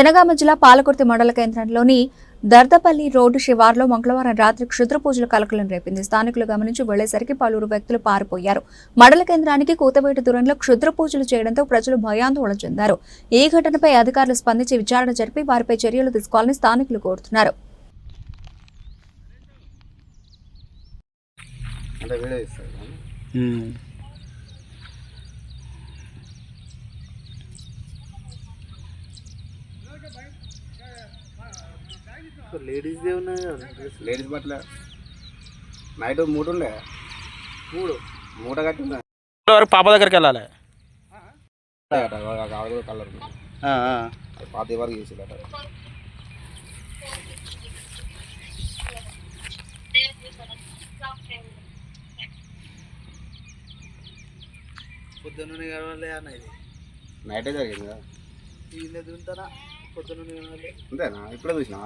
జనగామ జిల్లా పాలకుర్తి మండల కేంద్రంలోని దర్దపల్లి రోడ్డు శివార్లో మంగళవారం రాత్రి క్షుద్ర పూజలు కలకలం రేపింది. స్థానికులు గమనించి వెళ్ళేసరికి పలువురు వ్యక్తులు పారిపోయారు. మండల కేంద్రానికి కూతవేటు దూరంలో క్షుద్ర పూజలు చేయడంతో ప్రజలు భయాందోళన చెందారు. ఈ ఘటనపై అధికారులు స్పందించి విచారణ జరిపి వారిపై చర్యలు తీసుకోవాలని స్థానికులు కోరుతున్నారు. అంటే లేడీస్ ఉన్నాయి? లేడీస్ బట్టలే. నైట్ మూడు ఉండే. మూడు. మూట కట్టి వరకు పాప దగ్గరికి వెళ్ళాలి? కలర్ ఆ, ఆ. పాత వరకు చేసేదట పొద్దున్న కలవాలి అన్న ఇది. నైటే జరిగింది కదా. అంతేనా? ఇప్పుడే చూసినా